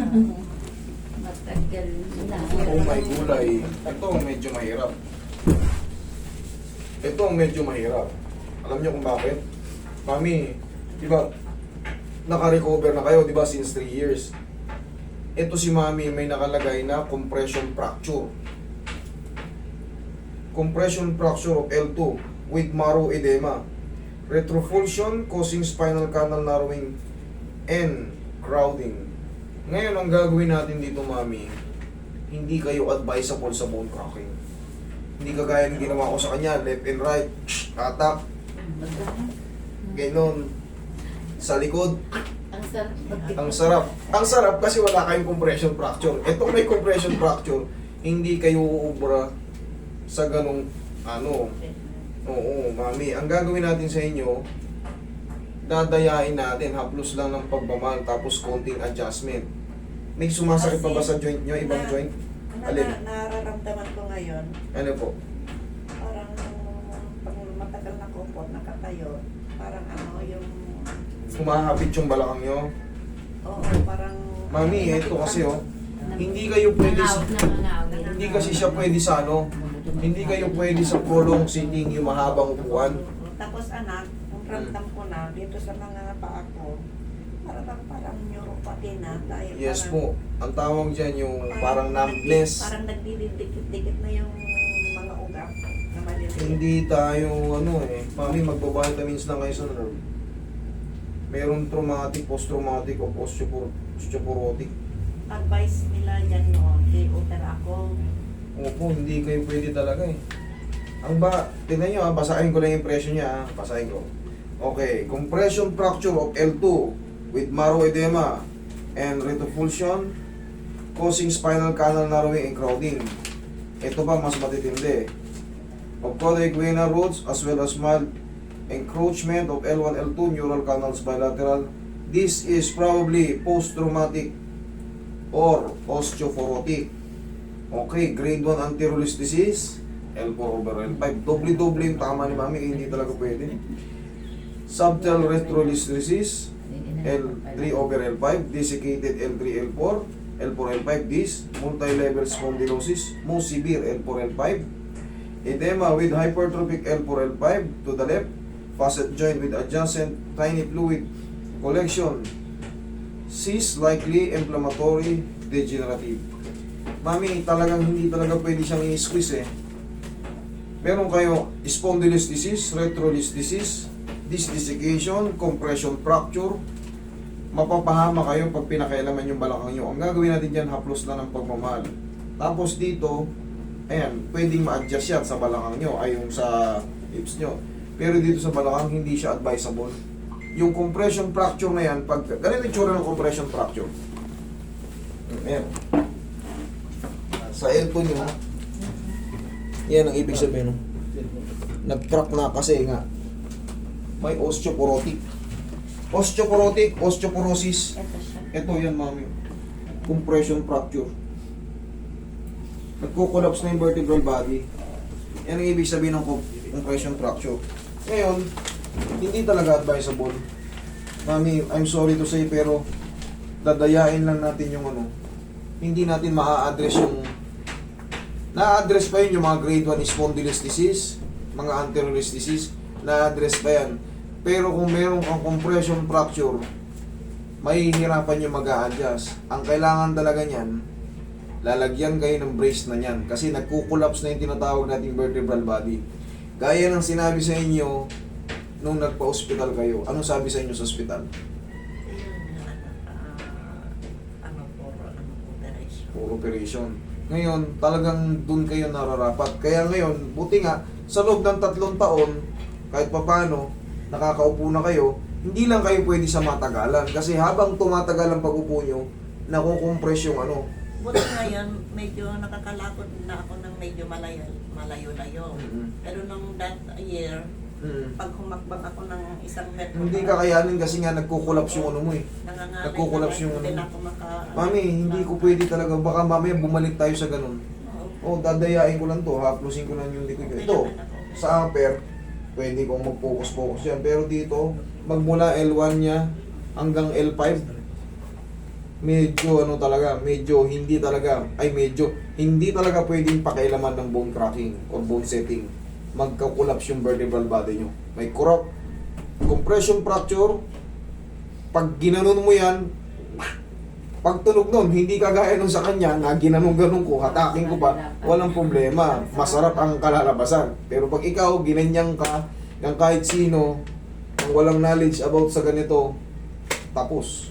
Matagal na. Kung may gulay, ito medyo mahirap. Ito ang medyo mahirap. Alam niyo kung bakit? Mami, di ba, naka-recover na kayo, di ba, since 3 years. Ito si Mami may nakalagay na compression fracture. Compression fracture of L2 with marrow edema. Retrofulsion causing spinal canal narrowing and crowding. Ngayon, ang gagawin natin dito, Mami, hindi kayo advisable sa bone cracking. Hindi kagaya ng ginawa ko sa kanya, left and right, atak, ganon. Sa likod, Ang sarap ang sarap. Ang sarap kasi wala kayong compression fracture. Itong may compression fracture, hindi kayo uubra sa ganong ano. Oo, mami. Ang gagawin natin sa inyo, dadayain natin, haplos lang ng pagbamal, tapos konting adjustment. May sumasakit pa ba sa joint nyo, ibang Na- joint? Ano Alin? na, nararamdaman ko ngayon, Ano po? parang pag matagal na ko po, nakatayo, parang ano, yung... Humahapit yung balakang nyo. Oo, parang... Mami, ito kasi oh, hindi kayo pwede sa, hindi kasi siya pwede sa ano, hindi kayo pwede sa prolong sitting yung mahabang upuan. Tapos anak, ang ramdam ko na dito sa mga paa ko, parang parang neuropathy na dahil Yes parang, po, ang tawag dyan yung parang numbness. Parang nagdidikit-dikit na yung mga ugat na maliliit. Hindi tayo ano eh, mami magbabitamins na kayo sa nerve. Meron traumatic, post-traumatic o postopor- osteoporotic. Advice nila yan no, i-opera ako. Opo, hindi kayo pwede talaga eh. Ang ba, tingnan nyo ah, basahin ko lang yung impression niya ah, basahin ko. Okay, compression fracture of L2 with marrow edema and retropulsion causing spinal canal narrowing and crowding. Ito pa mas matitindi. Vena roots as well as mild encroachment of L1, L2 neural canals bilateral. This is probably post-traumatic or osteoporotic. Okay, grade 1 anterolist disease, L4 over L5. Doble-doble yung tama ni mami, hindi talaga pwede. Subtle retrolis disease, L3 over L5, desiccated L3, L4, L4, L5, this, multi-level spondylosis, most severe L4, L5, edema with hypertrophic L4, L5 to the left, facet joint with adjacent tiny fluid collection, cyst likely inflammatory degenerative. Mami, talagang hindi talaga pwede siyang i-squeeze eh. Meron kayo spondylosis, retrolis disease, disc desiccation, compression fracture, mapapahama kayo pag pinakailaman yung balakang nyo. Ang gagawin natin dyan, haplos na ng pagmamahal. Tapos dito, ayan, pwedeng ma-adjust yan sa balakang nyo, ay yung sa hips nyo. Pero dito sa balakang, hindi siya advisable. Yung compression fracture na yan, pag, ganito yung tsura ng compression fracture. Ayan. Sa L2 nyo, yan ang ibig sabihin. Nag-crack na kasi nga, may osteoporotic. Osteoporotic, osteoporosis. Ito siya. Ito yan, mami. Compression fracture. Nagko-collapse na yung vertebral body. Yan ang ibig sabihin ng co- compression fracture. Ngayon, hindi talaga advisable. Mami, I'm sorry to say, pero dadayain lang natin yung ano. Hindi natin maa-address yung na-address pa yun yung mga grade 1 spondylosis disease, mga anterolist disease, na-address pa yan. Pero kung meron kang compression fracture, mahihirapan yung mag adjust Ang kailangan talaga niyan, lalagyan kayo ng brace na niyan kasi nagkukulapse na yung tinatawag nating vertebral body. Gaya ng sinabi sa inyo nung nagpa-hospital kayo. Anong sabi sa inyo sa hospital? Ayun, ah, ano ano operation. For operation. Ngayon, talagang dun kayo nararapat. Kaya ngayon, buti nga, sa loob ng tatlong taon, kahit papano, nakakaupo na kayo, hindi lang kayo pwede sa matagalan. Kasi habang tumatagal ang pag-upo nyo, nakukompress yung ano. Buti ngayon, medyo nakakalakot na ako ng medyo malayo, malayo-layo. Mm-mm. Pero nung that year, Mm. pag humakbang ako ng isang metro, Hindi kakayanin kasi nga nagkukulaps yung ano mo eh. nangangalay nagkukulaps na yung hindi ano. maka... Mami, hindi ko pwede talaga. Baka mamaya bumalik tayo sa ganun. Oo. O, dadayain ko lang to. Haplusin ko lang yung likod ko. Ito, sa upper, pwede kong mag-focus-focus yan. Pero dito, magmula L1 niya hanggang L5, medyo ano talaga, medyo hindi talaga, ay medyo, hindi talaga pwedeng pakailaman ng bone cracking or bone setting. Magka-collapse yung vertebral body nyo. May corrupt, compression fracture, pag ginanon mo yan, pag tunog nun, hindi kagaya nung sa kanya na ginanong-ganong ko, hataking ko pa, walang problema. Masarap ang kalalabasan. Pero pag ikaw, ginanyang ka, ng kahit sino, ang walang knowledge about sa ganito, tapos.